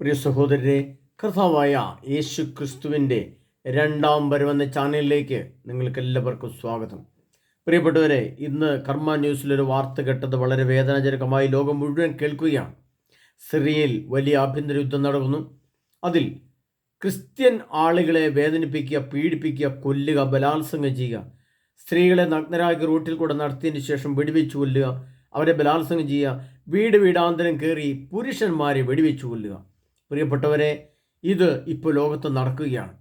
പ്രിയ സഹോദരരെ കർത്താവായ യേശു ക്രിസ്തുവിന്റെ രണ്ടാം വരവെന്ന ചാനലിലേക്ക് നിങ്ങൾക്ക് എല്ലാവർക്കും സ്വാഗതം. പ്രിയപ്പെട്ടവരെ ഇന്ന് കർമ്മ ന്യൂസിലൊരു വാർത്ത കേട്ടത് വളരെ വേദനാജനകമായി ലോകം മുഴുവൻ കേൾക്കുകയാണ്. സിറിയയിൽ വലിയ ആഭ്യന്തര യുദ്ധം നടക്കുന്നു. അതിൽ ക്രിസ്ത്യൻ ആളുകളെ വേദനിപ്പിക്കുക പീഡിപ്പിക്കുക കൊല്ലുക ബലാത്സംഗം ചെയ്യുക സ്ത്രീകളെ നഗ്നരാക്കി റൂട്ടിൽ കൂടെ നടത്തിയതിന് ശേഷം വെടിവെച്ച് കൊല്ലുക അവരെ ബലാത്സംഗം ചെയ്യുക വീട് വീടാന്തരം കയറി പുരുഷന്മാരെ വെടിവെച്ച് കൊല്ലുക. പ്രിയപ്പെട്ടവരെ ഇത് ഇപ്പോൾ ലോകത്ത് നടക്കുകയാണ്.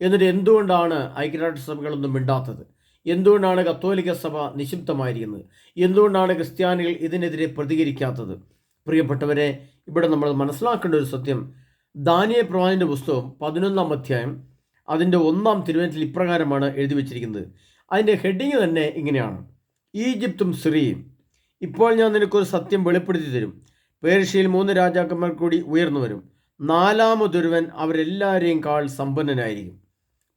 എന്നിട്ട് എന്തുകൊണ്ടാണ് ഐക്യരാഷ്ട്രസഭകളൊന്നും മിണ്ടാത്തത്? എന്തുകൊണ്ടാണ് കത്തോലിക്ക സഭ നിശബ്ദമായിരിക്കുന്നത് എന്തുകൊണ്ടാണ് ക്രിസ്ത്യാനികൾ ഇതിനെതിരെ പ്രതികരിക്കാത്തത്? പ്രിയപ്പെട്ടവരെ ഇവിടെ നമ്മൾ മനസ്സിലാക്കേണ്ട ഒരു സത്യം. ദാനിയ പ്രവാചന്റെ പുസ്തകം പതിനൊന്നാം അധ്യായം അതിന്റെ ഒന്നാം തിരുവനന്തപുരത്തിൽ ഇപ്രകാരമാണ് എഴുതി വച്ചിരിക്കുന്നത്. അതിന്റെ ഹെഡിങ് തന്നെ ഇങ്ങനെയാണ്. ഈജിപ്തും സിറിയയും ഇപ്പോൾ ഞാൻ നിനക്കൊരു സത്യം വെളിപ്പെടുത്തി തരും. പേർഷ്യയിൽ മൂന്ന് രാജാക്കന്മാർ കൂടി ഉയർന്നു വരും. നാലാമതൊരുവൻ അവരെല്ലാവരെയും കാൾ സമ്പന്നനായിരിക്കും.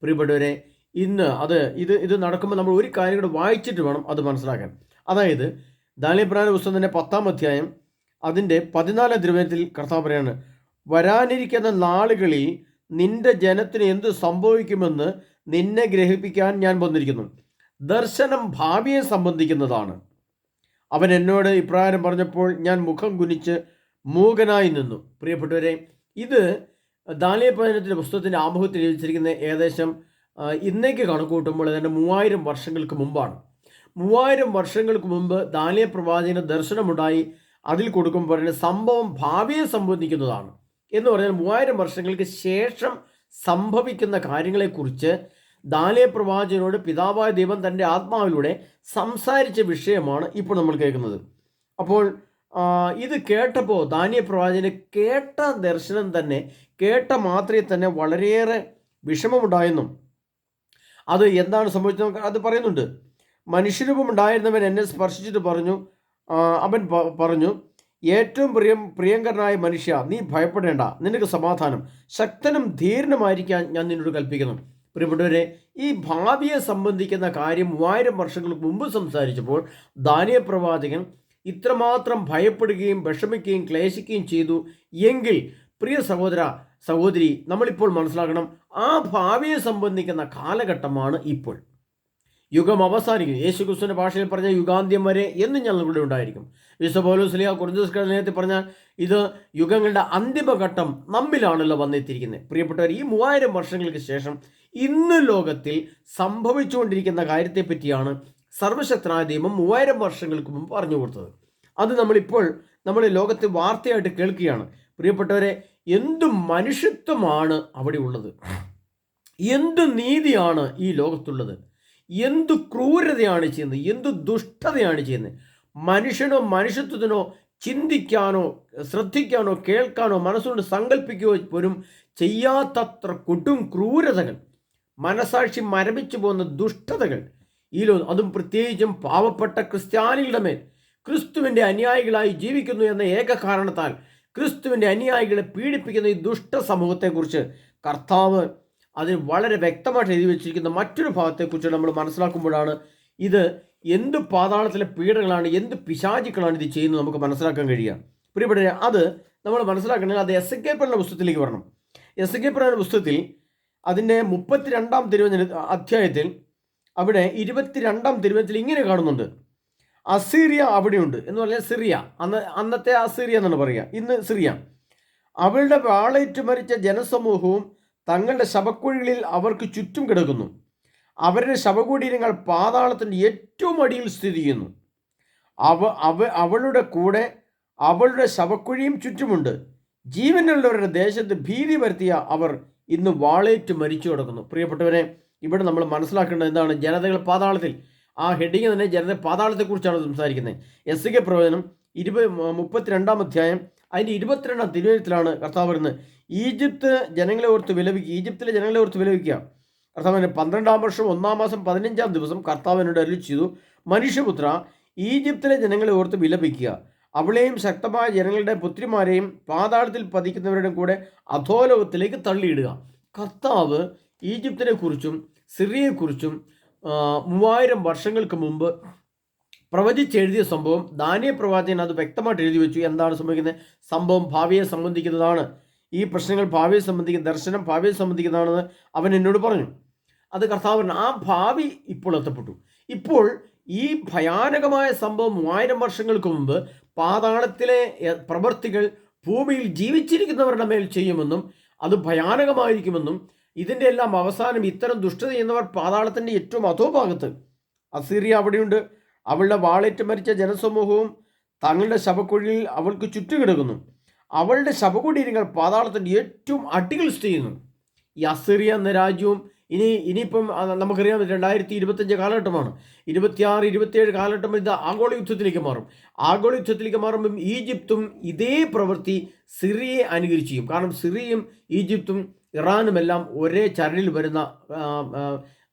പ്രിയപ്പെട്ടവരെ ഇന്ന് അത് ഇത് ഇത് നടക്കുമ്പോൾ നമ്മൾ ഒരു കാര്യം കൂടെ വായിച്ചിട്ട് വേണം അത് മനസ്സിലാക്കാൻ. അതായത് ദാനിയപ്രാന പുസ്തകത്തിന്റെ പത്താം അധ്യായം അതിന്റെ പതിനാലാം ദ്രവ്യത്തിൽ കർത്താവ് പറയാണ് വരാനിരിക്കുന്ന നാളുകളിൽ നിന്റെ ജനത്തിന് എന്ത് സംഭവിക്കുമെന്ന് നിന്നെ ഗ്രഹിപ്പിക്കാൻ ഞാൻ വന്നിരിക്കുന്നു. ദർശനം ഭാവിയെ സംബന്ധിക്കുന്നതാണ്. അവൻ എന്നോട് ഇപ്രകാരം പറഞ്ഞപ്പോൾ ഞാൻ മുഖം കുനിച്ച് മൂകനായി നിന്നു. പ്രിയപ്പെട്ടവരെ ഇത് ദാലിയപ്പയനത്തിന്റെ പുസ്തകത്തിന്റെ ആമുഖത്തിൽ ജീവിച്ചിരിക്കുന്ന ഏകദേശം ഇന്നേക്ക് കണക്കൂട്ടുമ്പോൾ ഏതാണ്ട് മൂവായിരം വർഷങ്ങൾക്ക് മുമ്പാണ്. മൂവായിരം വർഷങ്ങൾക്ക് മുമ്പ് ദാലിയ പ്രവാചകന് ദർശനമുണ്ടായി. അതിൽ കൊടുക്കുമ്പോൾ പറയുന്നത് സംഭവം ഭാവിയെ സംബന്ധിക്കുന്നതാണ്. എന്ന് പറഞ്ഞാൽ മൂവായിരം വർഷങ്ങൾക്ക് ശേഷം സംഭവിക്കുന്ന കാര്യങ്ങളെക്കുറിച്ച് ദാലിയ പ്രവാചകനോട് പിതാവായ ദൈവം തന്റെ ആത്മാവിലൂടെ സംസാരിച്ച വിഷയമാണ് ഇപ്പോൾ നമ്മൾ കേൾക്കുന്നത്. അപ്പോൾ ഇത് കേട്ടപ്പോൾ ദാനിയ പ്രവാചകന് കേട്ട ദർശനം തന്നെ കേട്ട മാത്രയെ തന്നെ വളരെയേറെ വിഷമമുണ്ടായെന്നും അത് എന്താണ് സംഭവിച്ചത് അത് പറയുന്നുണ്ട്. മനുഷ്യരൂപം ഉണ്ടായിരുന്നവൻ എന്നെ സ്പർശിച്ചിട്ട് പറഞ്ഞു അവൻ പറഞ്ഞു ഏറ്റവും പ്രിയം പ്രിയങ്കരനായ മനുഷ്യ നീ ഭയപ്പെടേണ്ട നിനക്ക് സമാധാനം ശക്തനും ധീരനുമായിരിക്കാൻ ഞാൻ നിന്നോട് കൽപ്പിക്കുന്നു. പ്രിയപ്പെട്ടവരെ ഈ ഭാവിയെ സംബന്ധിക്കുന്ന കാര്യം മൂവായിരം വർഷങ്ങൾക്ക് മുമ്പ് സംസാരിച്ചപ്പോൾ ദാനിയ പ്രവാചകൻ ഇത്രമാത്രം ഭയപ്പെടുകയും വിഷമിക്കുകയും ക്ലേശിക്കുകയും ചെയ്തു. എങ്കിൽ പ്രിയ സഹോദര സഹോദരി നമ്മളിപ്പോൾ മനസ്സിലാക്കണം ആ ഭാവിയെ സംബന്ധിക്കുന്ന കാലഘട്ടമാണ് ഇപ്പോൾ. യുഗം അവസാനിക്കും യേശു ക്രിസ്തുവിന്റെ ഭാഷയിൽ പറഞ്ഞ യുഗാന്ത്യം വരെ എന്നും ഞങ്ങളുടെ ഉണ്ടായിരിക്കും. വിശ്വപോലോസ്ലിയ നേരത്തെ പറഞ്ഞാൽ ഇത് യുഗങ്ങളുടെ അന്തിമഘട്ടം നമ്മിലാണല്ലോ വന്നെത്തിയിരിക്കുന്നത്. പ്രിയപ്പെട്ടവർ ഈ മൂവായിരം വർഷങ്ങൾക്ക് ശേഷം ഇന്ന് ലോകത്തിൽ സംഭവിച്ചുകൊണ്ടിരിക്കുന്ന കാര്യത്തെ സർവശക്തനായ ദൈവം മൂവായിരം വർഷങ്ങൾക്ക് മുമ്പ് പറഞ്ഞു കൊടുത്തത്. അത് നമ്മളിപ്പോൾ നമ്മൾ ലോകത്ത് വാർത്തയായിട്ട് കേൾക്കുകയാണ്. പ്രിയപ്പെട്ടവരെ എന്തു മനുഷ്യത്വമാണ് അവിടെ ഉള്ളത്? എന്തു നീതിയാണ് ഈ ലോകത്തുള്ളത്? എന്തു ക്രൂരതയാണ് ചെയ്യുന്നത്? എന്തു ദുഷ്ടതയാണ് ചെയ്യുന്നത്? മനുഷ്യനോ മനുഷ്യത്വത്തിനോ ചിന്തിക്കാനോ ശ്രദ്ധിക്കാനോ കേൾക്കാനോ മനസ്സുകൊണ്ട് സങ്കല്പിക്കുകയോ പോലും ചെയ്യാത്തത്ര കൊടും ക്രൂരതകൾ മനസാക്ഷി മരവിച്ചു പോകുന്ന ദുഷ്ടതകൾ ഈ ലോ അതും പ്രത്യേകിച്ചും പാവപ്പെട്ട ക്രിസ്ത്യാനികളുടെ മേൽ. ക്രിസ്തുവിന്റെ അനുയായികളായി ജീവിക്കുന്നു എന്ന ഏക കാരണത്താൽ ക്രിസ്തുവിന്റെ അനുയായികളെ പീഡിപ്പിക്കുന്ന ഈ ദുഷ്ട സമൂഹത്തെക്കുറിച്ച് കർത്താവ് അതിന് വളരെ വ്യക്തമായിട്ട് എഴുതി വെച്ചിരിക്കുന്ന മറ്റൊരു ഭാഗത്തെക്കുറിച്ച് നമ്മൾ മനസ്സിലാക്കുമ്പോഴാണ് ഇത് എന്ത് പാതാളത്തിലെ പീഡകളാണ് എന്ത് പിശാചിക്കളാണ് ഇത് ചെയ്യുന്നത് നമുക്ക് മനസ്സിലാക്കാൻ കഴിയുക. പ്രിയപ്പെട്ട അത് നമ്മൾ മനസ്സിലാക്കണമെങ്കിൽ അത് എസ് കെ പറഞ്ഞ പുസ്തകത്തിലേക്ക് വരണം. എസ് കെ പറഞ്ഞ പുസ്തകത്തിൽ അതിന്റെ മുപ്പത്തിരണ്ടാം തിരുവഞ്ഞ അധ്യായത്തിൽ അവിടെ ഇരുപത്തിരണ്ടാം തിരുവനന്തപുരത്തിൽ ഇങ്ങനെ കാണുന്നുണ്ട്. അസീറിയ അവിടെയുണ്ട് എന്ന് പറഞ്ഞാൽ സിറിയ. അന്ന് അന്നത്തെ അസീറിയ എന്നാണ് പറയുക. ഇന്ന് സിറിയ. അവളുടെ വാളേറ്റ് മരിച്ച ജനസമൂഹവും തങ്ങളുടെ ശവക്കുഴികളിൽ അവർക്ക് ചുറ്റും കിടക്കുന്നു. അവരുടെ ശവകുടീരങ്ങൾ പാതാളത്തിന്റെ ഏറ്റവും അടിയിൽ സ്ഥിതി ചെയ്യുന്നു. അവ അവ അവളുടെ കൂടെ അവളുടെ ശവക്കുഴിയും ചുറ്റുമുണ്ട്. ജീവനുള്ളവരുടെ ദേശത്ത് ഭീതി വരുത്തിയ അവർ ഇന്ന് വാളേറ്റ് മരിച്ചു കിടക്കുന്നു. പ്രിയപ്പെട്ടവരെ ഇവിടെ നമ്മൾ മനസ്സിലാക്കേണ്ടത് എന്താണ്? ജനതകൾ പാതാളത്തിൽ. ആ ഹെഡിങ് തന്നെ ജനത പാതാളത്തെക്കുറിച്ചാണ് സംസാരിക്കുന്നത്. എസ് കെ പ്രവചനം ഇരുപത് മുപ്പത്തിരണ്ടാം അധ്യായം അതിന്റെ ഇരുപത്തിരണ്ടാം തിരുവനന്തപുരത്തിലാണ് കർത്താവ് വരുന്നത് ഈജിപ്ത് ജനങ്ങളെ ഓർത്ത് വിലപിക്കുക ഈജിപ്തിലെ ജനങ്ങളെ ഓർത്ത് വിലപിക്കുക. കർത്താവിന്റെ പന്ത്രണ്ടാം വർഷം ഒന്നാം മാസം പതിനഞ്ചാം ദിവസം കർത്താവിനോട് അരുളി ചെയ്തു. മനുഷ്യപുത്ര ഈജിപ്തിലെ ജനങ്ങളെ ഓർത്ത് വിലപിക്കുക. അവളെയും ശക്തമായ ജനങ്ങളുടെ പുത്രിമാരെയും പാതാളത്തിൽ പതിക്കുന്നവരുടെയും കൂടെ അധോലോകത്തിലേക്ക് തള്ളിയിടുക. കർത്താവ് ഈജിപ്തിനെ കുറിച്ചും സിറിയയെക്കുറിച്ചും കുറിച്ചും മൂവായിരം വർഷങ്ങൾക്ക് മുമ്പ് പ്രവചിച്ചെഴുതിയ സംഭവം ദാനിയ പ്രവാചകൻ അത് വ്യക്തമായിട്ട് എഴുതി വെച്ചു. എന്താണ് സംഭവിക്കുന്നത്? സംഭവം ഭാവിയെ സംബന്ധിക്കുന്നതാണ്. ഈ പ്രശ്നങ്ങൾ ഭാവിയെ സംബന്ധിക്കുന്ന ദർശനം ഭാവിയെ സംബന്ധിക്കുന്നതാണെന്ന് അവൻ എന്നോട് പറഞ്ഞു. അത് കർത്താവൻ ആ ഭാവി ഇപ്പോൾ എത്തപ്പെട്ടു. ഇപ്പോൾ ഈ ഭയാനകമായ സംഭവം മൂവായിരം വർഷങ്ങൾക്ക് മുമ്പ് പാതാളത്തിലെ പ്രവൃത്തികൾ ഭൂമിയിൽ ജീവിച്ചിരിക്കുന്നവരുടെ മേൽ ചെയ്യുമെന്നും അത് ഭയാനകമായിരിക്കുമെന്നും ഇതിന്റെ എല്ലാം അവസാനം ഇത്തരം ദുഷ്ടത ചെയ്യുന്നവർ പാതാളത്തിന്റെ ഏറ്റവും അധോഭാഗത്ത്. അസീറിയ അവിടെയുണ്ട്. അവളുടെ വാളേറ്റ് മരിച്ച ജനസമൂഹവും തങ്ങളുടെ ശവക്കുഴിയിൽ അവൾക്ക് ചുറ്റുകിടക്കുന്നു. അവളുടെ ശവകുടീരങ്ങൾ പാതാളത്തിന്റെ ഏറ്റവും അടികൾ സ്ഥിതി ചെയ്യുന്നു. ഈ അസീറിയ എന്ന രാജ്യവും ഇനി ഇനിയിപ്പം നമുക്കറിയാം രണ്ടായിരത്തി ഇരുപത്തഞ്ച് കാലഘട്ടമാണ്. ഇരുപത്തിയാറ് ഇരുപത്തിയേഴ് കാലഘട്ടം ഇത് ആഗോള യുദ്ധത്തിലേക്ക് മാറും. ആഗോള യുദ്ധത്തിലേക്ക് മാറുമ്പം ഈജിപ്തും ഇതേ പ്രവൃത്തി സിറിയയെ അനുകരിച്ചു കാരണം സിറിയയും ഈജിപ്തും ഇറാനും എല്ലാം ഒരേ ചരലിൽ വരുന്ന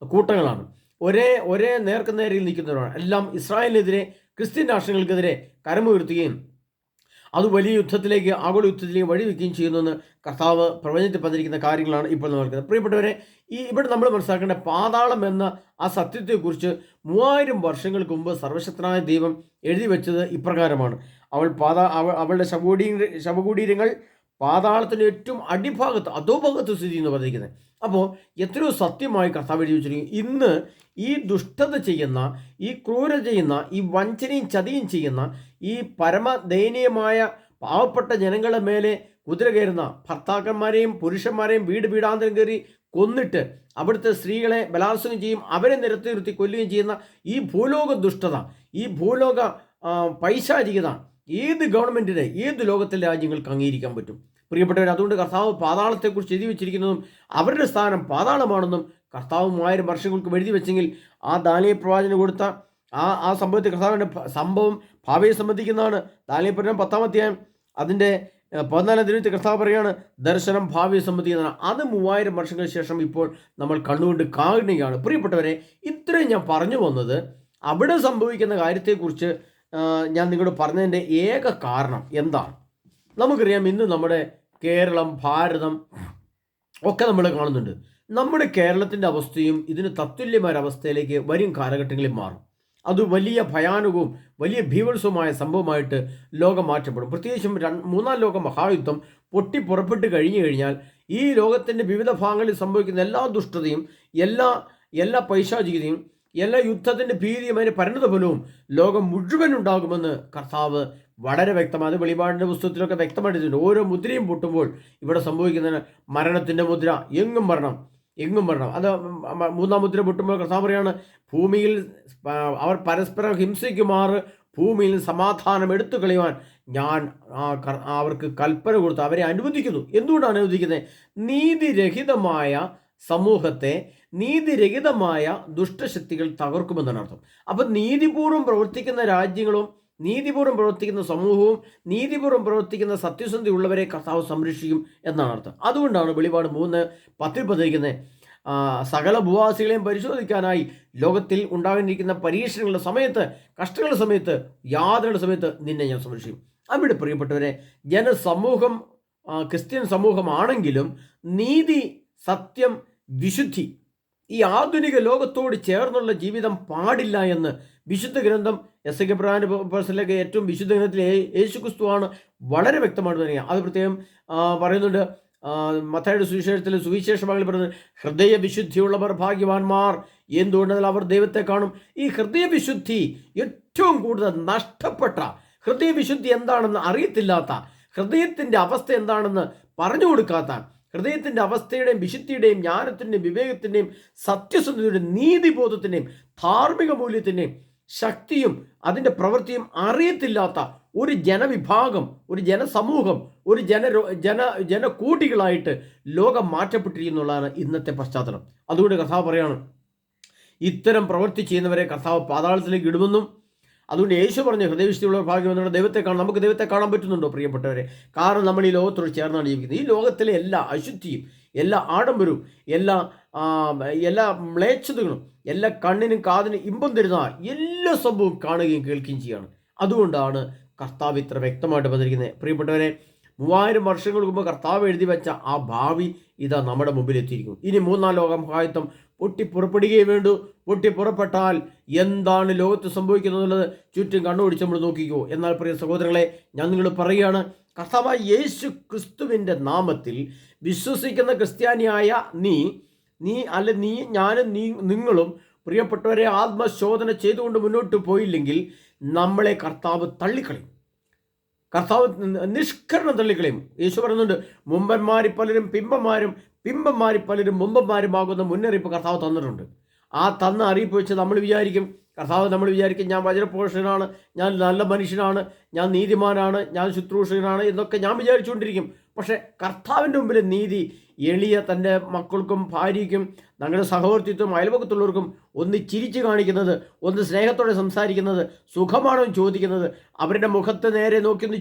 കൂട്ടങ്ങളാണ്. ഒരേ ഒരേ നേർക്കുനേരയിൽ നിൽക്കുന്നവരാണ്. എല്ലാം ഇസ്രായേലിനെതിരെ ക്രിസ്ത്യൻ രാഷ്ട്രങ്ങൾക്കെതിരെ കരമുയർത്തുകയും അത് വലിയ യുദ്ധത്തിലേക്ക് ആഗോള യുദ്ധത്തിലേക്ക് വഴിവെക്കുകയും ചെയ്യുന്നുവെന്ന് കർത്താവ് പ്രവചനത്തിൽ പതിരിക്കുന്ന കാര്യങ്ങളാണ് ഇപ്പോൾ നമ്മൾ കേൾക്കുന്നത്. പ്രിയപ്പെട്ടവരെ ഈ ഇവിടെ നമ്മൾ മനസ്സിലാക്കേണ്ട പാതാളം എന്ന ആ സത്യത്തെക്കുറിച്ച് മൂവായിരം വർഷങ്ങൾക്ക് മുമ്പ് സർവശക്തനായ ദൈവം എഴുതി വെച്ചത് ഇപ്രകാരമാണ്. അവൾ പാതാ അവ അവളുടെ ശവകുടീ ശവകുടീരങ്ങൾ പാതാളത്തിന്റെ ഏറ്റവും അടിഭാഗത്ത് അധോഭാഗത്ത് സ്ഥിതി എന്ന് പറഞ്ഞിരിക്കുന്നത് അപ്പോൾ എത്രയോ സത്യമായി കർത്താവ് എഴുതി വെച്ചിരിക്കും ഇന്ന് ഈ ദുഷ്ടത ചെയ്യുന്ന ഈ ക്രൂര ചെയ്യുന്ന ഈ വഞ്ചനയും ചതിയും ചെയ്യുന്ന ഈ പരമദയനീയമായ പാവപ്പെട്ട ജനങ്ങളുടെ മേലെ കുതിര കയറുന്ന ഭർത്താക്കന്മാരെയും പുരുഷന്മാരെയും വീട് വീടാന്തരം കയറി കൊന്നിട്ട് അവിടുത്തെ സ്ത്രീകളെ ബലാത്സംഗം ചെയ്യും അവരെ നിരത്തി നിർത്തി കൊല്ലുകയും ചെയ്യുന്ന ഈ ഭൂലോക ദുഷ്ടത ഈ ഭൂലോക പൈശാചികത ഏത് ഗവൺമെന്റിന് ഏത് ലോകത്തിലെ രാജ്യങ്ങൾക്ക് അംഗീകരിക്കാൻ പറ്റും? പ്രിയപ്പെട്ടവർ അതുകൊണ്ട് കർത്താവ് പാതാളത്തെക്കുറിച്ച് എഴുതി വെച്ചിരിക്കുന്നതും അവരുടെ സ്ഥാനം പാതാളമാണെന്നും കർത്താവ് മൂവായിരം വർഷങ്ങൾക്ക് എഴുതി വെച്ചെങ്കിൽ ആ ദാനിയ പ്രവാചന കൊടുത്ത ആ ആ സംഭവത്തെ കർത്താവിന്റെ സംഭവം ഭാവിയെ സംബന്ധിക്കുന്നതാണ്. ദാനിയപുരം അധ്യായം അതിന്റെ പതിനാലാം തിരുവത്തി കർത്താവ് പറയാണ് ദർശനം ഭാവിയെ സംബന്ധിക്കുന്നതാണ്. അത് മൂവായിരം വർഷങ്ങൾക്ക് ശേഷം ഇപ്പോൾ നമ്മൾ കണ്ണുകൊണ്ട് കാണുകയാണ്. പ്രിയപ്പെട്ടവരെ ഇത്രയും ഞാൻ പറഞ്ഞു വന്നത് അവിടെ സംഭവിക്കുന്ന കാര്യത്തെക്കുറിച്ച് ഞാൻ നിങ്ങളോട് പറഞ്ഞതിന്റെ ഏക കാരണം എന്താണ്? നമുക്കറിയാം ഇന്ന് നമ്മുടെ കേരളം ഭാരതം ഒക്കെ നമ്മൾ കാണുന്നുണ്ട്. നമ്മുടെ കേരളത്തിന്റെ അവസ്ഥയും ഇതിന് തത്തുല്യമായ അവസ്ഥയിലേക്ക് വരും കാലഘട്ടങ്ങളിൽ മാറും. അത് വലിയ ഭയാനകവും വലിയ ഭീവത്സവമായ സംഭവമായിട്ട് ലോകം മാറ്റപ്പെടും. പ്രത്യേകിച്ചും മൂന്നാം ലോക മഹായുദ്ധം പൊട്ടി പുറപ്പെട്ട് കഴിഞ്ഞു കഴിഞ്ഞാൽ ഈ ലോകത്തിന്റെ വിവിധ ഭാഗങ്ങളിൽ സംഭവിക്കുന്ന എല്ലാ ദുഷ്ടതയും എല്ലാ എല്ലാ പൈശാചികതയും എല്ലാ യുദ്ധത്തിന്റെ ഭീതിയും അതിന്റെ പരിണതഫലവും ലോകം മുഴുവൻ ഉണ്ടാകുമെന്ന് കർത്താവ് വളരെ വ്യക്തമാണ്. അത് വെളിപാടിന്റെ പുസ്തകത്തിലൊക്കെ വ്യക്തമായിട്ടുണ്ട്. ഓരോ മുദ്രയും പൊട്ടുമ്പോൾ ഇവിടെ സംഭവിക്കുന്നതിന് മരണത്തിന്റെ മുദ്ര. എങ്ങും മരണം. എങ്ങും മരണം. അത് മൂന്നാം മുദ്ര പൊട്ടുമ്പോൾ കർത്താവ് പറയാണ് ഭൂമിയിൽ അവർ പരസ്പരം ഹിംസിക്കുമാറ് ഭൂമിയിൽ സമാധാനം എടുത്തു കളയുവാൻ ഞാൻ അവർക്ക് കൽപ്പന കൊടുത്തു അവരെ അനുവദിക്കുന്നു. എന്തുകൊണ്ടാണ് അനുവദിക്കുന്നത്? നീതിരഹിതമായ സമൂഹത്തെ നീതിരഹിതമായ ദുഷ്ടശക്തികൾ തകർക്കുമെന്നാണ് അർത്ഥം. അപ്പം നീതിപൂർവം പ്രവർത്തിക്കുന്ന രാജ്യങ്ങളും നീതിപൂർവം പ്രവർത്തിക്കുന്ന സമൂഹവും നീതിപൂർവം പ്രവർത്തിക്കുന്ന സത്യസന്ധി ഉള്ളവരെ കർത്താവ് സംരക്ഷിക്കും എന്നാണ് അർത്ഥം. അതുകൊണ്ടാണ് വെളിപാട് മൂന്ന് പത്തിൽ പതിരിക്കുന്നത് സകല ഭൂവാസികളെയും പരിശോധിക്കാനായി ലോകത്തിൽ ഉണ്ടാകാനിരിക്കുന്ന പരീക്ഷണങ്ങളുടെ സമയത്ത് കഷ്ടങ്ങളുടെ സമയത്ത് യാതനയുടെ സമയത്ത് നിന്നെ ഞാൻ സംരക്ഷിക്കും. അവിടെ പ്രിയപ്പെട്ടവരെ ജനസമൂഹം ക്രിസ്ത്യൻ സമൂഹമാണെങ്കിലും നീതി സത്യം വിശുദ്ധി ഈ ആധുനിക ലോകത്തോട് ചേർന്നുള്ള ജീവിതം പാടില്ല എന്ന് വിശുദ്ധ ഗ്രന്ഥം എസ് എ കെബ്രാന്റെ പ്രാൻസിലേക്ക് ഏറ്റവും വിശുദ്ധ ഗ്രന്ഥത്തിൽ യേശു ക്രിസ്തുവാണ് വളരെ വ്യക്തമായിട്ട് പറയുക. അത് പ്രത്യേകം പറയുന്നുണ്ട്. ആ, മത്തായിയുടെ സുവിശേഷത്തിൽ സുവിശേഷ പറയുന്നത് ഹൃദയ വിശുദ്ധിയുള്ളവർ ഭാഗ്യവാന്മാർ എന്തുകൊണ്ടെന്നാൽ അവർ ദൈവത്തെ കാണും. ഈ ഹൃദയ വിശുദ്ധി ഏറ്റവും കൂടുതൽ നഷ്ടപ്പെട്ട ഹൃദയ വിശുദ്ധി എന്താണെന്ന് അറിയത്തില്ലാത്ത ഹൃദയത്തിന്റെ അവസ്ഥ എന്താണെന്ന് പറഞ്ഞു കൊടുക്കാത്ത ഹൃദയത്തിന്റെ അവസ്ഥയുടെയും വിശുദ്ധിയുടെയും ജ്ഞാനത്തിന്റെയും വിവേകത്തിന്റെയും സത്യസന്ധതയുടെയും നീതിബോധത്തിന്റെയും ധാർമ്മിക മൂല്യത്തിന്റെയും ശക്തിയും അതിന്റെ പ്രവൃത്തിയും അറിയത്തില്ലാത്ത ഒരു ജനവിഭാഗം ഒരു ജനസമൂഹം ഒരു ജന ജന ജനക്കൂട്ടികളായിട്ട് ലോകം മാറ്റപ്പെട്ടിരിക്കുന്നുള്ളതാണ് ഇന്നത്തെ പശ്ചാത്തലം. അതുകൊണ്ട് കഥാവ് പറയാണ് ഇത്തരം പ്രവൃത്തി ചെയ്യുന്നവരെ കർത്താവ് പാതാളത്തിലേക്ക് ഇടുമെന്നും അതുകൊണ്ട് യേശു പറഞ്ഞ ഹൃദയവിശുദ്ധിയുള്ള ഭാഗ്യം എന്നുള്ള ദൈവത്തെ കാണാൻ നമുക്ക് ദൈവത്തെ കാണാൻ പറ്റുന്നുണ്ടോ പ്രിയപ്പെട്ടവരെ? കാരണം നമ്മൾ ഈ ലോകത്തോട് ചേർന്നാണ് ജീവിക്കുന്നത്. ഈ ലോകത്തിലെ എല്ലാ അശുദ്ധിയും എല്ലാ ആഡംബരവും എല്ലാ എല്ലാ മ്ലേച്ഛതകളും എല്ലാ കണ്ണിനും കാതിനും ഇമ്പം തരുന്ന എല്ലാ സംഭവവും കാണുകയും കേൾക്കുകയും ചെയ്യുകയാണ് അതുകൊണ്ടാണ് കർത്താവ് ഇത്ര വ്യക്തമായിട്ട് പറഞ്ഞിരിക്കുന്നത് പ്രിയപ്പെട്ടവരെ മൂവായിരം വർഷങ്ങൾക്ക് മുമ്പ് കർത്താവ് എഴുതി വെച്ച ആ ഭാവി ഇതാ നമ്മുടെ മുമ്പിൽ എത്തിയിരിക്കുന്നു ഇനി മൂന്നാം ലോകം മഹായുദ്ധം പൊട്ടി പുറപ്പെടുകയേ വേണ്ടു. പൊട്ടി പുറപ്പെട്ടാൽ എന്താണ് ലോകത്ത് സംഭവിക്കുന്നത് ചുറ്റും കണ്ണുപിടിച്ച് നമ്മൾ നോക്കിക്കോ. എന്നാൽ പ്രിയ സഹോദരങ്ങളെ ഞാൻ നിങ്ങൾ പറയുകയാണ് കർത്താവായ യേശു ക്രിസ്തുവിന്റെ നാമത്തിൽ വിശ്വസിക്കുന്ന ക്രിസ്ത്യാനിയായ നീ നീ അല്ല നീ ഞാനും നീ നിങ്ങളും പ്രിയപ്പെട്ടവരെ ആത്മശോധന ചെയ്തുകൊണ്ട് മുന്നോട്ട് പോയില്ലെങ്കിൽ നമ്മളെ കർത്താവ് തള്ളിക്കളയും. കർത്താവ് നിഷ്കരണം തള്ളിക്കളയും. യേശു പറയുന്നുണ്ട് മുമ്പന്മാരിൽ പലരും പിമ്പന്മാരും പിമ്പന്മാരിൽ പലരും മുമ്പന്മാരുമാകുന്ന മുന്നറിയിപ്പ് കർത്താവ് തന്നിട്ടുണ്ട്. ആ തന്ന അറിയിപ്പ് വെച്ച് നമ്മൾ വിചാരിക്കും കർത്താവ് നമ്മൾ വിചാരിക്കും ഞാൻ വജ്രപോഷകനാണ് ഞാൻ നല്ല മനുഷ്യനാണ് ഞാൻ നീതിമാനാണ് ഞാൻ ശുശ്രൂഷകനാണ് എന്നൊക്കെ ഞാൻ വിചാരിച്ചുകൊണ്ടിരിക്കും. പക്ഷേ കർത്താവിന്റെ മുമ്പിൽ നീതി എളിയ തന്റെ മക്കൾക്കും ഭാര്യയ്ക്കും ഞങ്ങളുടെ സഹവർത്തിത്വം അയൽപക്കത്തുള്ളവർക്കും ഒന്ന് ചിരിച്ചു കാണിക്കുന്നത് ഒന്ന് സ്നേഹത്തോടെ സംസാരിക്കുന്നത് സുഖമാണോ ചോദിക്കുന്നത് അവരുടെ മുഖത്ത് നേരെ നോക്കി ഒന്ന്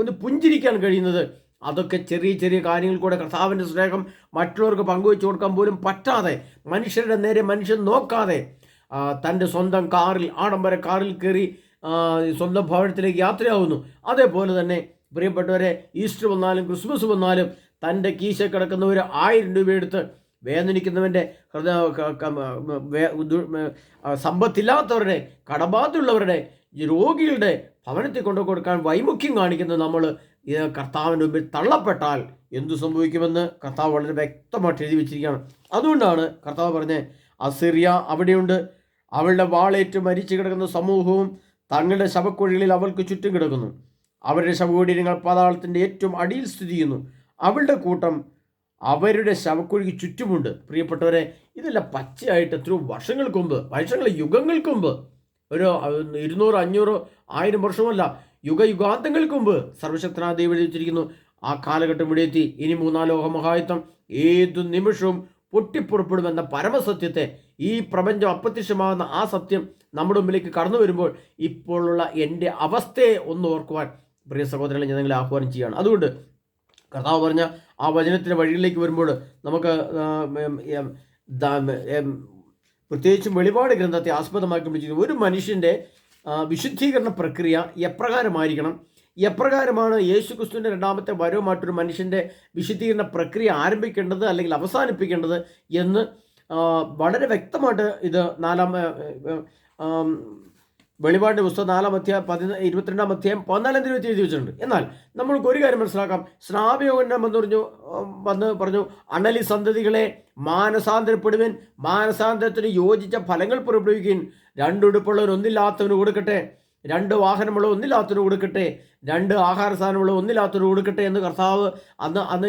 ഒന്ന് പുഞ്ചിരിക്കാൻ കഴിയുന്നത് അതൊക്കെ ചെറിയ ചെറിയ കാര്യങ്ങൾ കൂടെ കർത്താവിന്റെ സ്നേഹം മറ്റുള്ളവർക്ക് പങ്കുവെച്ചു കൊടുക്കാൻ പോലും പറ്റാതെ മനുഷ്യരുടെ നേരെ മനുഷ്യൻ നോക്കാതെ തന്റെ സ്വന്തം കാറിൽ ആഡംബര കാറിൽ കയറി സ്വന്തം ഭവനത്തിലേക്ക് യാത്രയാവുന്നു. അതേപോലെ തന്നെ പ്രിയപ്പെട്ടവരെ ഈസ്റ്റർ വന്നാലും ക്രിസ്മസ് വന്നാലും തന്റെ കീശ കിടക്കുന്ന ഒരു ആയിരം രൂപ എടുത്ത് വേദനിക്കുന്നവന്റെ ഹൃദയ സമ്പത്തില്ലാത്തവരുടെ കടബാധയുള്ളവരുടെ രോഗികളുടെ ഭവനത്തിൽ കൊണ്ടു കൊടുക്കാൻ വൈമുഖ്യം കാണിക്കുന്നത് നമ്മൾ ഈ കർത്താവിന്റെ മുമ്പിൽ തള്ളപ്പെട്ടാൽ എന്തു സംഭവിക്കുമെന്ന് കർത്താവ് വളരെ വ്യക്തമായിട്ട് എഴുതി വെച്ചിരിക്കുകയാണ്. അതുകൊണ്ടാണ് കർത്താവ് പറഞ്ഞത് അസിറിയ അവിടെയുണ്ട്. അവളുടെ വാളേറ്റ് മരിച്ചു കിടക്കുന്ന സമൂഹവും തങ്ങളുടെ ശവക്കുഴികളിൽ അവൾക്ക് ചുറ്റും കിടക്കുന്നു. അവരുടെ ശവകുടീരങ്ങൾ പാതാളത്തിന്റെ ഏറ്റവും അടിയിൽ സ്ഥിതി ചെയ്യുന്നു. അവളുടെ കൂട്ടം അവരുടെ ശവക്കുഴിക്ക് ചുറ്റുമുണ്ട്. പ്രിയപ്പെട്ടവരെ ഇതെല്ലാം പച്ചയായിട്ട് എത്രയോ വർഷങ്ങൾക്ക് മുമ്പ് വർഷങ്ങൾ യുഗങ്ങൾക്ക് മുമ്പ്. ഒരു ഇരുന്നൂറ് അഞ്ഞൂറ് ആയിരം വർഷമല്ല യുഗയുഗാന്തങ്ങൾക്ക് മുമ്പ് സർവശക്തനായ ദൈവം വെച്ചിരിക്കുന്നു ആ കാലഘട്ടം ഇവിടെ എത്തി ഇനി മൂന്നാം ലോക മഹായുദ്ധം ഏതു നിമിഷവും പൊട്ടിപ്പുറപ്പെടുമെന്ന പരമസത്യത്തെ ഈ പ്രപഞ്ചം അപ്രത്യക്ഷമാകുന്ന ആ സത്യം നമ്മുടെ മുമ്പിലേക്ക് കടന്നു വരുമ്പോൾ ഇപ്പോഴുള്ള എന്റെ അവസ്ഥയെ ഒന്ന് ഓർക്കുവാൻ പ്രിയ സഹോദരങ്ങളെ ഞാൻ നിങ്ങളെ ആഹ്വാനം ചെയ്യുകയാണ്. അതുകൊണ്ട് കർത്താവ് പറഞ്ഞ ആ വചനത്തിന്റെ വഴിയിലേക്ക് വരുമ്പോൾ നമുക്ക് പ്രത്യേകിച്ചും വെളിപാട് ഗ്രന്ഥത്തെ ആസ്പദമാക്കി ഒരു മനുഷ്യന്റെ വിശുദ്ധീകരണ പ്രക്രിയ എപ്രകാരമായിരിക്കണം? എപ്രകാരമാണ് യേശു ക്രിസ്തുവിന്റെ രണ്ടാമത്തെ വരവുമായിട്ടൊരു മനുഷ്യന്റെ വിശുദ്ധീകരണ പ്രക്രിയ ആരംഭിക്കേണ്ടത് അല്ലെങ്കിൽ അവസാനിപ്പിക്കേണ്ടത് എന്ന് വളരെ വ്യക്തമായിട്ട് ഇത് നാലാം വെളിപാടിന്റെ പുസ്തകം നാലാം അധ്യായം പതിന ഇരുപത്തിരണ്ടാം അധ്യായം പതിനാലാം തീയതി എഴുതി വെച്ചിട്ടുണ്ട് എന്നാൽ നമ്മൾക്ക് ഒരു കാര്യം മനസ്സിലാക്കാം. സ്നാപയോഗം എന്ന് പറഞ്ഞു വന്ന് പറഞ്ഞു അണലി സന്തതികളെ മാനസാന്തരപ്പെടുവിൻ മാനസാന്തരത്തിന് യോജിച്ച ഫലങ്ങൾ പുറപ്പെടുവിക്കുകയും രണ്ടുടുപ്പുള്ളവർ ഒന്നില്ലാത്തവന് കൊടുക്കട്ടെ. രണ്ട് വാഹനമുള്ള ഒന്നില്ലാത്തവന് കൊടുക്കട്ടെ. രണ്ട് ആഹാര സാധനമുള്ള ഒന്നില്ലാത്തവന് കൊടുക്കട്ടെ എന്ന് കർത്താവ് അന്ന് അന്ന്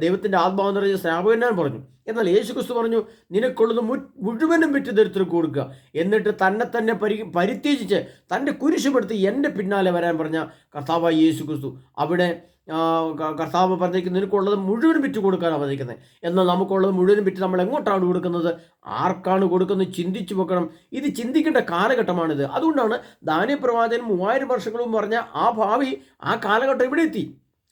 ദൈവത്തിന്റെ ആത്മാവ് നിറഞ്ഞ സ്നാപകനാൻ പറഞ്ഞു എന്നാൽ യേശു ക്രിസ്തു പറഞ്ഞു നിനക്കുള്ളത് മു- മുഴുവനും വിറ്റ് ദരിദ്രർക്ക് കൊടുക്കുക. എന്നിട്ട് തന്നെ തന്നെ പരി പരിത്യജിച്ച് തന്റെ കുരിശുമെടുത്ത് എന്റെ പിന്നാലെ വരാൻ പറഞ്ഞ കർത്താവായി യേശു ക്രിസ്തു അവിടെ കർത്താവ് പറഞ്ഞിരിക്കുന്നത് നിനക്കുള്ളത് മുഴുവനും വിറ്റ് കൊടുക്കാനാണ് പറഞ്ഞിരിക്കുന്നത് എന്നാൽ നമുക്കുള്ളത് മുഴുവനും വിറ്റ് നമ്മൾ എങ്ങോട്ടാണ് കൊടുക്കുന്നത്? ആർക്കാണ് കൊടുക്കുന്നത്? ചിന്തിച്ചു വെക്കണം. ഇത് ചിന്തിക്കേണ്ട കാലഘട്ടമാണിത്. അതുകൊണ്ടാണ് ദാനപ്രവാചകൻ മൂവായിരം വർഷങ്ങളും പറഞ്ഞ ആ ഭാവി ആ കാലഘട്ടം ഇവിടെ എത്തി.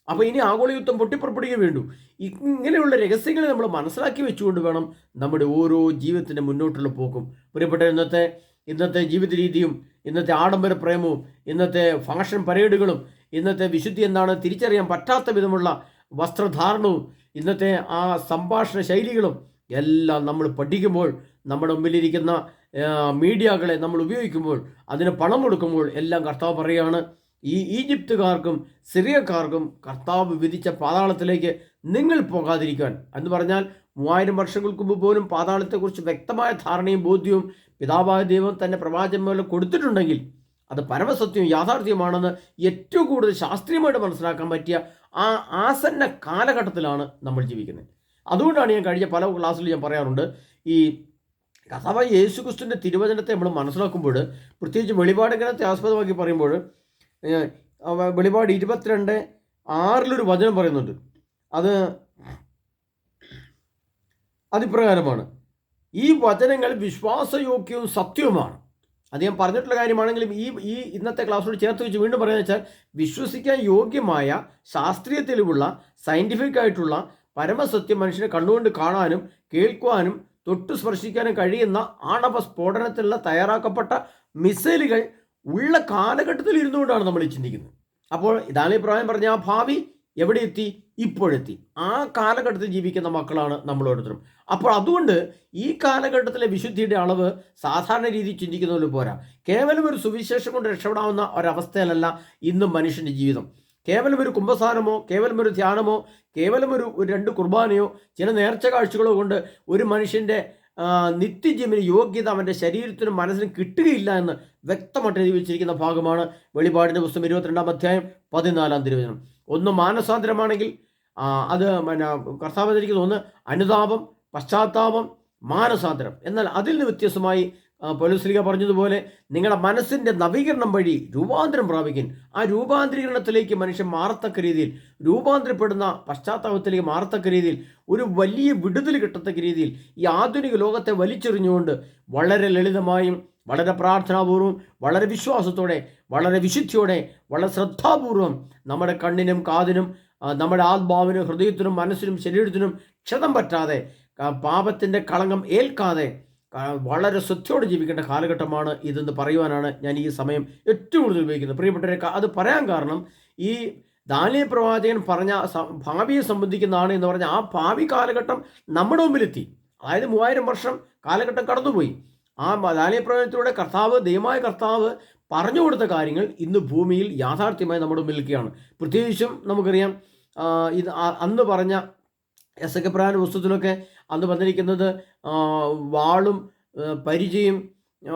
അപ്പോൾ ഇനി ആഗോളയുദ്ധം പൊട്ടിപ്പുറപ്പെടുക വേണ്ടു. ഇങ്ങനെയുള്ള രഹസ്യങ്ങൾ നമ്മൾ മനസ്സിലാക്കി വെച്ചുകൊണ്ട് വേണം നമ്മുടെ ഓരോ ജീവിതത്തിന്റെ മുന്നോട്ടുള്ള പോക്കും. പ്രിയപ്പെട്ട ഇന്നത്തെ ഇന്നത്തെ ജീവിത രീതിയും ഇന്നത്തെ ആഡംബര പ്രേമവും ഇന്നത്തെ ഫാഷൻ പരേഡുകളും ഇന്നത്തെ വിശുദ്ധി എന്താണ് തിരിച്ചറിയാൻ പറ്റാത്ത വിധമുള്ള വസ്ത്രധാരണവും ഇന്നത്തെ ആ സംഭാഷണ ശൈലികളും എല്ലാം നമ്മൾ പഠിക്കുമ്പോൾ നമ്മുടെ മുമ്പിലിരിക്കുന്ന മീഡിയകളെ നമ്മൾ ഉപയോഗിക്കുമ്പോൾ അതിന് പണം കൊടുക്കുമ്പോൾ എല്ലാം കർത്താവ് പറയുകയാണ് ഈ ഈജിപ്തുകാർക്കും സിറിയക്കാർക്കും കർത്താവ് വിധിച്ച പാതാളത്തിലേക്ക് നിങ്ങൾ പോകാതിരിക്കാൻ. എന്ന് പറഞ്ഞാൽ മൂവായിരം വർഷങ്ങൾക്ക് മുമ്പ് പോലും പാതാളത്തെക്കുറിച്ച് വ്യക്തമായ ധാരണയും ബോധ്യവും പിതാവായ ദൈവം തന്നെ പ്രവാചകൻ മൂലം കൊടുത്തിട്ടുണ്ടെങ്കിൽ അത് പരമസത്യവും യാഥാർത്ഥ്യമാണെന്ന് ഏറ്റവും കൂടുതൽ ശാസ്ത്രീയമായിട്ട് മനസ്സിലാക്കാൻ പറ്റിയ ആ ആസന്ന കാലഘട്ടത്തിലാണ് നമ്മൾ ജീവിക്കുന്നത്. അതുകൊണ്ടാണ് ഞാൻ കഴിഞ്ഞ പല ക്ലാസ്സിൽ ഞാൻ പറയാറുണ്ട് ഈ കഥാവായ യേശുക്രിസ്തുവിന്റെ തിരുവചനത്തെ നമ്മൾ മനസ്സിലാക്കുമ്പോൾ പ്രത്യേകിച്ച് വെളിപാട് ഗ്രഹത്തെ ആസ്പദമാക്കി പറയുമ്പോൾ വെളിപാട് ഇരുപത്തിരണ്ട് ആറിലൊരു വചനം പറയുന്നുണ്ട്. അത് അതിപ്രകാരമാണ്. ഈ വചനങ്ങൾ വിശ്വാസയോഗ്യവും സത്യവുമാണ്. ഞാൻ പറഞ്ഞിട്ടുള്ള കാര്യമാണെങ്കിലും ഈ ഈ ഇന്നത്തെ ക്ലാസ്സോട് ചേർത്ത് വെച്ച് വീണ്ടും പറയുന്നത് വെച്ചാൽ വിശ്വസിക്കാൻ യോഗ്യമായ ശാസ്ത്രീയ തെളിവുള്ള സയന്റിഫിക് ആയിട്ടുള്ള പരമസത്യം മനുഷ്യനെ കണ്ണുകൊണ്ട് കാണാനും കേൾക്കുവാനും തൊട്ട് സ്പർശിക്കാനും കഴിയുന്ന ആണവ സ്ഫോടനത്തിലുള്ള തയ്യാറാക്കപ്പെട്ട മിസൈലുകൾ ഉള്ള കാലഘട്ടത്തിൽ ഇരുന്നുകൊണ്ടാണ് നമ്മൾ ചിന്തിക്കുന്നത്. അപ്പോൾ ഇതാണ് ഈ പ്രായം പറഞ്ഞ ആ ഭാവി. എവിടെ എത്തി? ഇപ്പോഴെത്തി. ആ കാലഘട്ടത്തിൽ ജീവിക്കുന്ന മക്കളാണ് നമ്മളോരോരുത്തരും. അപ്പോൾ അതുകൊണ്ട് ഈ കാലഘട്ടത്തിലെ വിശുദ്ധിയുടെ അളവ് സാധാരണ രീതിയിൽ ചിന്തിക്കുന്ന പോലെ പോരാ. കേവലം ഒരു സുവിശേഷം കൊണ്ട് രക്ഷപ്പെടാവുന്ന ഒരവസ്ഥയിലല്ല ഇന്നും മനുഷ്യന്റെ ജീവിതം. കേവലം ഒരു കുംഭസാരമോ കേവലം ഒരു ധ്യാനമോ കേവലം ഒരു രണ്ട് കുർബാനയോ ചില നേർച്ച കാഴ്ചകളോ കൊണ്ട് ഒരു മനുഷ്യന്റെ നിത്യജീവന് യോഗ്യത അവന്റെ ശരീരത്തിനും മനസ്സിനും കിട്ടുകയില്ല എന്ന് വ്യക്തമായിട്ട് എഴുതി വെച്ചിരിക്കുന്ന ഭാഗമാണ് വെളിപാടിന്റെ പുസ്തകം ഇരുപത്തിരണ്ടാം അധ്യായം പതിനാലാം തിരുവചനം. ഒന്ന് മാനസാന്തരമാണെങ്കിൽ അത് പിന്നെ കർത്താവ് ധരിക്കുന്ന ഒന്ന് അനുതാപം പശ്ചാത്താപം മാനസാന്തരം. എന്നാൽ അതിൽ നിന്ന് വ്യത്യസ്തമായി പൊലീസ്ലിക പറഞ്ഞതുപോലെ നിങ്ങളുടെ മനസ്സിന്റെ നവീകരണം വഴി രൂപാന്തരം പ്രാപിക്കും ആ രൂപാന്തരീകരണത്തിലേക്ക് മനുഷ്യൻ മാറത്തക്ക രീതിയിൽ രൂപാന്തരപ്പെടുന്ന പശ്ചാത്താപത്തിലേക്ക് മാറത്തക്ക രീതിയിൽ ഒരു വലിയ വിടുതൽ കിട്ടത്തക്ക രീതിയിൽ ഈ ആധുനിക ലോകത്തെ വലിച്ചെറിഞ്ഞുകൊണ്ട് വളരെ ലളിതമായും വളരെ പ്രാർത്ഥനാപൂർവം വളരെ വിശ്വാസത്തോടെ വളരെ വിശുദ്ധിയോടെ വളരെ ശ്രദ്ധാപൂർവം നമ്മുടെ കണ്ണിനും കാതിനും നമ്മുടെ ആത്മാവിനും ഹൃദയത്തിനും മനസ്സിനും ശരീരത്തിനും ക്ഷതം പറ്റാതെ പാപത്തിന്റെ കളങ്കം ഏൽക്കാതെ വളരെ ശ്രദ്ധയോടെ ജീവിക്കേണ്ട കാലഘട്ടമാണ് ഇതെന്ന് പറയുവാനാണ് ഞാൻ ഈ സമയം ഏറ്റവും കൂടുതൽ ഉപയോഗിക്കുന്നത്. പ്രിയപ്പെട്ടവരെ അത് പറയാൻ കാരണം ഈ ദാനിയ പ്രവാചകൻ പറഞ്ഞ ഭാവിയെ സംബന്ധിക്കുന്നതാണ് എന്ന് പറഞ്ഞാൽ ആ ഭാവി കാലഘട്ടം നമ്മുടെ മുമ്പിലെത്തി. അതായത് മൂവായിരം വർഷം കാലഘട്ടം കടന്നുപോയി. ആ ബദാലിയ പ്രവചനത്തിലൂടെ കർത്താവ് ദൈവമായ കർത്താവ് പറഞ്ഞു കൊടുത്ത കാര്യങ്ങൾ ഇന്ന് ഭൂമിയിൽ യാഥാർത്ഥ്യമായി നമ്മുടെ നിൽക്കുകയാണ്. പ്രത്യേകിച്ചും നമുക്കറിയാം ഇത് അന്ന് പറഞ്ഞ എസ് എ കെപ്രാൻ പുസ്തകത്തിലൊക്കെ അന്ന് വന്നിരിക്കുന്നത് വാളും പരിചയം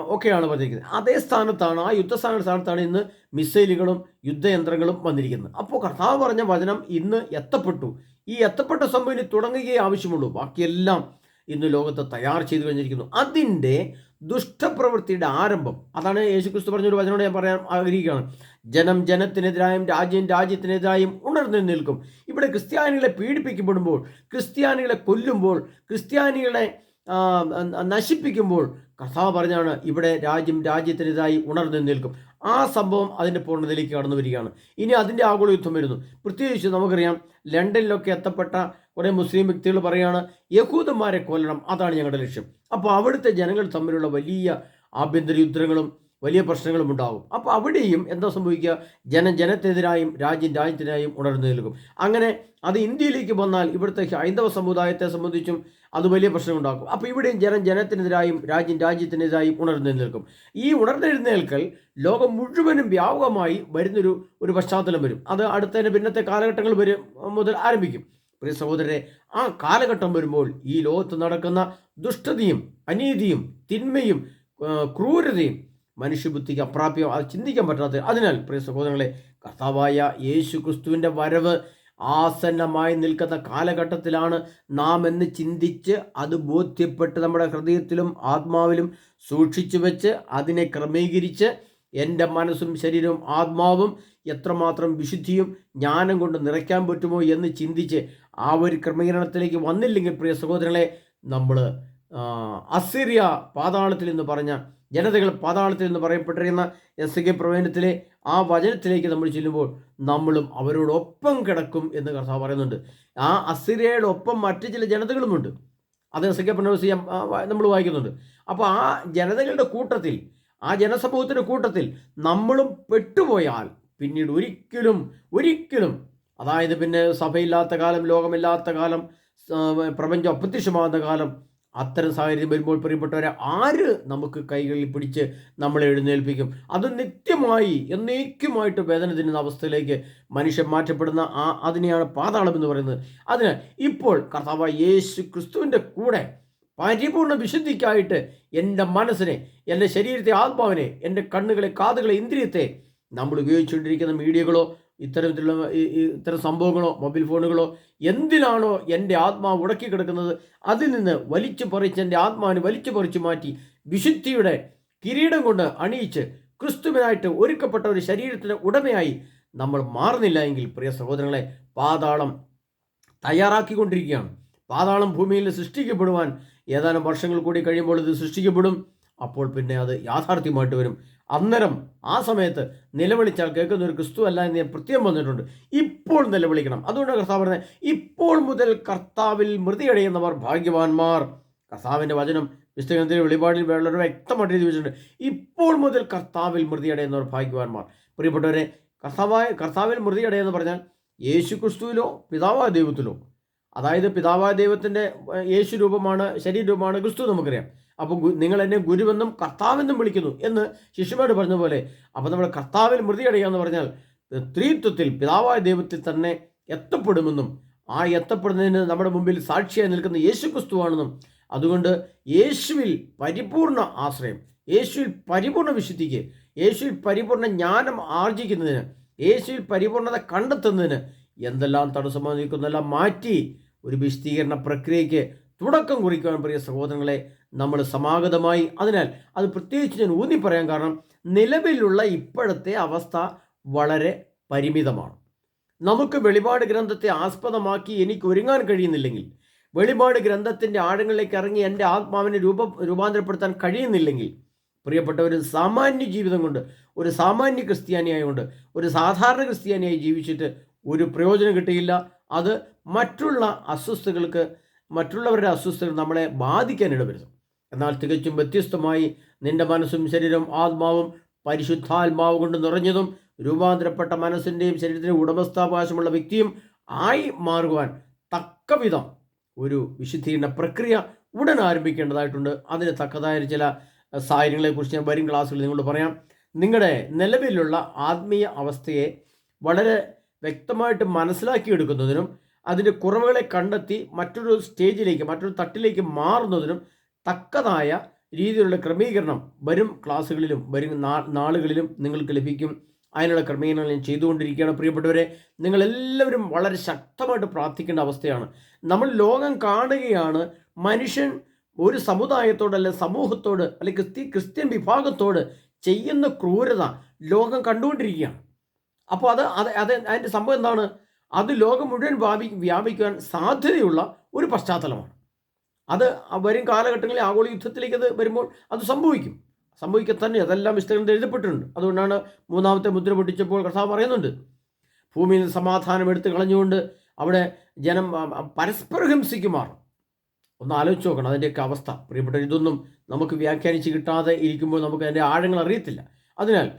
ഒക്കെയാണ് പറഞ്ഞിരിക്കുന്നത് അതേ സ്ഥാനത്താണ് ആ യുദ്ധസ്ഥാന സ്ഥാനത്താണ് ഇന്ന് മിസൈലുകളും യുദ്ധയന്ത്രങ്ങളും വന്നിരിക്കുന്നത്. അപ്പോൾ കർത്താവ് പറഞ്ഞ വചനം ഇന്ന് എത്തപ്പെട്ടു. ഈ എത്തപ്പെട്ട സംഭവം ഇനി തുടങ്ങുകയേ ആവശ്യമുള്ളൂ. ബാക്കിയെല്ലാം ഇന്ന് ലോകത്ത് തയ്യാർ ചെയ്തു കഴിഞ്ഞിരിക്കുന്നു. അതിന്റെ ദുഷ്ടപ്രവൃത്തിയുടെ ആരംഭം. അതാണ് യേശുക്രിസ്തു പറഞ്ഞൊരു വചനോട് ഞാൻ പറയാൻ ആഗ്രഹിക്കുകയാണ്. ജനം ജനത്തിനെതിരായും രാജ്യം രാജ്യത്തിനെതിരായും ഉണർന്നു നിൽക്കും. ഇവിടെ ക്രിസ്ത്യാനികളെ പീഡിപ്പിക്കപ്പെടുമ്പോൾ ക്രിസ്ത്യാനികളെ കൊല്ലുമ്പോൾ ക്രിസ്ത്യാനികളെ നശിപ്പിക്കുമ്പോൾ കർത്താവ് പറഞ്ഞാണ് ഇവിടെ രാജ്യം രാജ്യത്തിനെതിരായി ഉണർന്നു നിൽക്കും. ആ സംഭവം അതിന്റെ പൂർണതയിലേക്ക് കടന്നു വരികയാണ്. ഇനി അതിന്റെ ആഗോള യുദ്ധം വരുന്നു. പ്രത്യേകിച്ച് നമുക്കറിയാം ലണ്ടനിലൊക്കെ എത്തപ്പെട്ട കുറേ മുസ്ലിം വ്യക്തികൾ പറയുകയാണ് യഹൂദന്മാരെ കൊല്ലണം അതാണ് ഞങ്ങളുടെ ലക്ഷ്യം. അപ്പോൾ അവിടുത്തെ ജനങ്ങൾ തമ്മിലുള്ള വലിയ ആഭ്യന്തര യുദ്ധങ്ങളും വലിയ പ്രശ്നങ്ങളും ഉണ്ടാകും. അപ്പോൾ അവിടെയും എന്താ സംഭവിക്കുക? ജനം ജനത്തിനെതിരായും രാജ്യം രാജ്യത്തിനായും ഉണർന്നു നിൽക്കും. അങ്ങനെ അത് ഇന്ത്യയിലേക്ക് വന്നാൽ ഇവിടുത്തെ ഹൈന്ദവ സമുദായത്തെ സംബന്ധിച്ചും അത് വലിയ പ്രശ്നം ഉണ്ടാക്കും അപ്പോൾ ഇവിടെയും ജനം ജനത്തിനെതിരായും രാജ്യം രാജ്യത്തിനെതിരായും ഉണർന്നു നിൽക്കും ഈ ഉണർന്നെഴുന്നേൽക്കൽ ലോകം മുഴുവനും വ്യാപകമായി വരുന്നൊരു ഒരു പശ്ചാത്തലം വരും. അത് അടുത്തതിന് പിന്നത്തെ കാലഘട്ടങ്ങൾ വരും മുതൽ ആരംഭിക്കും. പ്രിയ സഹോദരരെ ആ കാലഘട്ടം വരുമ്പോൾ ഈ ലോകത്ത് നടക്കുന്ന ദുഷ്ടതയും അനീതിയും തിന്മയും ക്രൂരതയും മനുഷ്യബുദ്ധിക്ക് അപ്രാപ്യം അത് ചിന്തിക്കാൻ പറ്റാത്ത അതിനാൽ പ്രിയ സഹോദരങ്ങളെ കർത്താവായ യേശു ക്രിസ്തുവിന്റെ വരവ് ആസന്നമായി നിൽക്കുന്ന കാലഘട്ടത്തിലാണ് നാം എന്ന് ചിന്തിച്ച് അത് ബോധ്യപ്പെട്ട് നമ്മുടെ ഹൃദയത്തിലും ആത്മാവിലും സൂക്ഷിച്ചു വെച്ച് അതിനെ ക്രമീകരിച്ച് എന്റെ മനസ്സും ശരീരവും ആത്മാവും എത്രമാത്രം വിശുദ്ധിയും ജ്ഞാനം കൊണ്ട് നിറയ്ക്കാൻ പറ്റുമോ എന്ന് ചിന്തിച്ച് ആ ഒരു ക്രമീകരണത്തിലേക്ക് വന്നില്ലെങ്കിൽ പ്രിയ സഹോദരങ്ങളെ നമ്മൾ അസിറിയ പാതാളത്തിൽ എന്ന് പറഞ്ഞ ജനതകൾ പാതാളത്തിൽ എന്ന് പറയപ്പെട്ടിരിക്കുന്ന എസ് കെ പ്രവചനത്തിലെ ആ വചനത്തിലേക്ക് നമ്മൾ ചെല്ലുമ്പോൾ നമ്മളും അവരോടൊപ്പം കിടക്കും എന്ന് കർത്താവ് പറയുന്നുണ്ട്. ആ അസിരയുടെ ഒപ്പം മറ്റ് ചില ജനതകളുമുണ്ട്. അത് എസ് കെ പ്രവചനം നമ്മൾ വായിക്കുന്നുണ്ട്. അപ്പോൾ ആ ജനതകളുടെ കൂട്ടത്തിൽ ആ ജനസമൂഹത്തിന്റെ കൂട്ടത്തിൽ നമ്മളും പെട്ടുപോയാൽ പിന്നീട് ഒരിക്കലും ഒരിക്കലും അതായത് പിന്നെ സഭയില്ലാത്ത കാലം ലോകമില്ലാത്ത കാലം പ്രപഞ്ചം അപ്രത്യക്ഷമാകുന്ന കാലം അത്തരം സാഹചര്യം വരുമ്പോൾ പ്രിയപ്പെട്ടവരെ ആര് നമുക്ക് കൈകളിൽ പിടിച്ച് നമ്മളെ എഴുന്നേൽപ്പിക്കും? അത് നിത്യമായി എന്നേക്കുമായിട്ട് വേദന തിന്നുന്ന അവസ്ഥയിലേക്ക് മനുഷ്യൻ മാറ്റപ്പെടുന്ന ആ അതിനെയാണ് പാതാളം എന്ന് പറയുന്നത്. അതിന് ഇപ്പോൾ കർത്താവ് യേശു ക്രിസ്തുവിന്റെ കൂടെ പരിപൂർണ വിശുദ്ധിക്കായിട്ട് എന്റെ മനസ്സിനെ എന്റെ ശരീരത്തെ ആത്മാവിനെ എന്റെ കണ്ണുകളെ കാതുകളെ ഇന്ദ്രിയത്തെ നമ്മൾ ഉപയോഗിച്ചുകൊണ്ടിരിക്കുന്ന മീഡിയകളോ ഇത്തരത്തിലുള്ള ഇത്തരം സംഭവങ്ങളോ മൊബൈൽ ഫോണുകളോ എന്തിനാണോ എന്റെ ആത്മാവ് ഉടക്കി കിടക്കുന്നത്? അതിൽ നിന്ന് വലിച്ചു പറിച്ച് എന്റെ ആത്മാവിനെ വലിച്ചു പറിച്ചു മാറ്റി വിശുദ്ധിയുടെ കിരീടം കൊണ്ട് അണിയിച്ച് ക്രിസ്തുവിനായിട്ട് ഒരുക്കപ്പെട്ട ഒരു ശരീരത്തിന്റെ ഉടമയായി നമ്മൾ മാറുന്നില്ല എങ്കിൽ പ്രിയ സഹോദരങ്ങളെ പാതാളം തയ്യാറാക്കിക്കൊണ്ടിരിക്കുകയാണ്. പാതാളം ഭൂമിയിൽ സൃഷ്ടിക്കപ്പെടുവാൻ ഏതാനും വർഷങ്ങൾ കൂടി കഴിയുമ്പോൾ ഇത് സൃഷ്ടിക്കപ്പെടും. അപ്പോൾ പിന്നെ അത് യാഥാർത്ഥ്യമായിട്ട് വരും. അന്നേരം ആ സമയത്ത് നിലവിളിച്ചാൽ കേൾക്കുന്ന ഒരു ക്രിസ്തു അല്ല എന്ന് ഞാൻ പ്രത്യേകം വന്നിട്ടുണ്ട് ഇപ്പോൾ നിലവിളിക്കണം. അതുകൊണ്ട് കർത്താവ് പറഞ്ഞത് ഇപ്പോൾ മുതൽ കർത്താവിൽ മൃതിയടയുന്നവർ ഭാഗ്യവാന്മാർ. കർത്താവിന്റെ വചനം പുസ്തകത്തിലെ വെളിപാടിൽ വളരെ വ്യക്തമായിട്ട് എഴുതി വെച്ചിട്ടുണ്ട്. ഇപ്പോൾ മുതൽ കർത്താവിൽ മൃതിയടയുന്നവർ ഭാഗ്യവാന്മാർ. പ്രിയപ്പെട്ടവരെ കർത്താവായ കർത്താവിൽ മൃതിയടയെന്ന് പറഞ്ഞാൽ യേശു ക്രിസ്തുവിലോ പിതാവായ ദൈവത്തിലോ. അതായത് പിതാവായ ദൈവത്തിന്റെ യേശു രൂപമാണ് ശരീര രൂപമാണ് ക്രിസ്തു നമുക്കറിയാം. അപ്പം നിങ്ങൾ എന്നെ ഗുരുവെന്നും കർത്താവെന്നും വിളിക്കുന്നു എന്ന് ശിഷ്യന്മാർ പറഞ്ഞ പോലെ അപ്പം നമ്മൾ കർത്താവിൽ മൃതിയടയുക എന്ന് പറഞ്ഞാൽ ത്രീത്വത്തിൽ പിതാവായ ദൈവത്തിൽ തന്നെ എത്തപ്പെടുമെന്നും ആ എത്തപ്പെടുന്നതിന് നമ്മുടെ മുമ്പിൽ സാക്ഷിയായി നിൽക്കുന്ന യേശു ക്രിസ്തുവാണെന്നും അതുകൊണ്ട് യേശുവിൽ പരിപൂർണ ആശ്രയം യേശുവിൽ പരിപൂർണ വിശുദ്ധിക്ക് യേശുവിൽ പരിപൂർണ ജ്ഞാനം ആർജിക്കുന്നതിന് യേശുവിൽ പരിപൂർണത കണ്ടെത്തുന്നതിന് എന്തെല്ലാം തടസ്സമായി നിൽക്കുന്നതെല്ലാം മാറ്റി ഒരു വിശദീകരണ പ്രക്രിയയ്ക്ക് തുടക്കം കുറിക്കുവാൻ പ്രിയ സഹോദരങ്ങളെ നമ്മൾ സമാഗതമായി. അതിനാൽ അത് പ്രത്യേകിച്ച് ഞാൻ ഊന്നി പറയാൻ കാരണം നിലവിലുള്ള ഇപ്പോഴത്തെ അവസ്ഥ വളരെ പരിമിതമാണ്. നമുക്ക് വെളിപാട് ഗ്രന്ഥത്തെ ആസ്പദമാക്കി എനിക്ക് ഒരുങ്ങാൻ കഴിയുന്നില്ലെങ്കിൽ വെളിപാട് ഗ്രന്ഥത്തിന്റെ ആഴങ്ങളിലേക്ക് ഇറങ്ങി എന്റെ ആത്മാവിനെ രൂപ രൂപാന്തരപ്പെടുത്താൻ കഴിയുന്നില്ലെങ്കിൽ പ്രിയപ്പെട്ട ഒരു സാമാന്യ ജീവിതം കൊണ്ട് ഒരു സാമാന്യ ക്രിസ്ത്യാനിയായതുകൊണ്ട് ഒരു സാധാരണ ക്രിസ്ത്യാനിയായി ജീവിച്ചിട്ട് ഒരു പ്രയോജനം കിട്ടിയില്ല. അത് മറ്റുള്ള അസ്വസ്ഥതകൾക്ക് മറ്റുള്ളവരുടെ അസ്വസ്ഥതകൾ നമ്മളെ ബാധിക്കാൻ ഇടവരുത്തും എന്നാൽ തികച്ചും വ്യത്യസ്തമായി നിന്റെ മനസ്സും ശരീരവും ആത്മാവും പരിശുദ്ധാത്മാവ് കൊണ്ട് നിറഞ്ഞതും രൂപാന്തരപ്പെട്ട മനസ്സിന്റെയും ശരീരത്തിന്റെ ഉടമസ്ഥാവകാശമുള്ള വ്യക്തിയും ആയി മാറുവാൻ തക്കവിധം ഒരു വിശുദ്ധീകരണ പ്രക്രിയ ഉടൻ ആരംഭിക്കേണ്ടതായിട്ടുണ്ട്. അതിന് തക്കതായ ചില സാഹചര്യങ്ങളെക്കുറിച്ച് ഞാൻ വരും ക്ലാസ്സുകളിൽ നിങ്ങളോട് പറയാം. നിങ്ങളുടെ നിലവിലുള്ള ആത്മീയ അവസ്ഥയെ വളരെ വ്യക്തമായിട്ട് മനസ്സിലാക്കിയെടുക്കുന്നതിനും അതിന്റെ കുറവുകളെ കണ്ടെത്തി മറ്റൊരു സ്റ്റേജിലേക്ക് മറ്റൊരു തട്ടിലേക്ക് മാറുന്നതിനും തക്കതായ രീതിയിലുള്ള ക്രമീകരണം വരും ക്ലാസ്സുകളിലും വരും നാളുകളിലും നിങ്ങൾക്ക് ലഭിക്കും. അതിനുള്ള ക്രമീകരണങ്ങൾ ഞാൻ ചെയ്തുകൊണ്ടിരിക്കുകയാണ്. പ്രിയപ്പെട്ടവരെ നിങ്ങളെല്ലാവരും വളരെ ശക്തമായിട്ട് പ്രാർത്ഥിക്കേണ്ട അവസ്ഥയാണ്. നമ്മൾ ലോകം കാണുകയാണ് മനുഷ്യൻ ഒരു സമുദായത്തോട് അല്ലെ സമൂഹത്തോട് അല്ലെ ക്രിസ്തി ക്രിസ്ത്യൻ വിഭാഗത്തോട് ചെയ്യുന്ന ക്രൂരത ലോകം കണ്ടുകൊണ്ടിരിക്കുകയാണ്. അപ്പോൾ അത് അത് അത് അതിന്റെ സംഭവം എന്താണ്? അത് ലോകം മുഴുവൻ വ്യാപി വ്യാപിക്കുവാൻ സാധ്യതയുള്ള ഒരു പശ്ചാത്തലമാണ്. അത് വരും കാലഘട്ടങ്ങളിൽ ആഗോള യുദ്ധത്തിലേക്ക് അത് വരുമ്പോൾ അത് സംഭവിക്കും. സംഭവിക്കുക തന്നെ അതെല്ലാം വിസ്തീർണത്തിൽ എഴുതപ്പെട്ടിട്ടുണ്ട്. അതുകൊണ്ടാണ് മൂന്നാമത്തെ മുദ്ര പൊട്ടിച്ചപ്പോൾ കർത്താവ് പറയുന്നുണ്ട്. ഭൂമിയിൽ സമാധാനം എടുത്ത് കളഞ്ഞുകൊണ്ട് അവിടെ ജനം പരസ്പരം ഹിംസിക്കുമാർ. ഒന്ന് ആലോചിച്ച് നോക്കണം അതിന്റെയൊക്കെ അവസ്ഥ. പ്രിയപ്പെട്ട ഇതൊന്നും നമുക്ക് വ്യാഖ്യാനിച്ച് കിട്ടാതെ ഇരിക്കുമ്പോൾ നമുക്ക് അതിന്റെ ആഴങ്ങൾ അറിയത്തില്ല. അതിനാൽ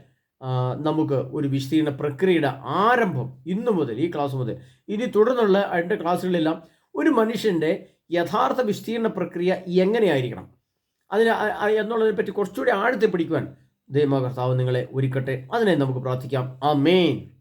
നമുക്ക് ഒരു വിശദീകരണ പ്രക്രിയയുടെ ആരംഭം ഇന്നു മുതൽ ഈ ക്ലാസ് മുതൽ ഇനി തുടർന്നുള്ള അതിന്റെ ക്ലാസ്സുകളിലെല്ലാം ഒരു മനുഷ്യന്റെ യഥാർത്ഥ വിസ്തീർണ പ്രക്രിയ എങ്ങനെയായിരിക്കണം? അതിന് എന്നുള്ളതിനെ പറ്റി കുറച്ചുകൂടി ആഴത്തിൽ പിടിക്കുവാൻ ദൈവകർത്താവ് നിങ്ങളെ ഒരുക്കട്ടെ. അതിനെ നമുക്ക് പ്രാർത്ഥിക്കാം. ആ മെയിൻ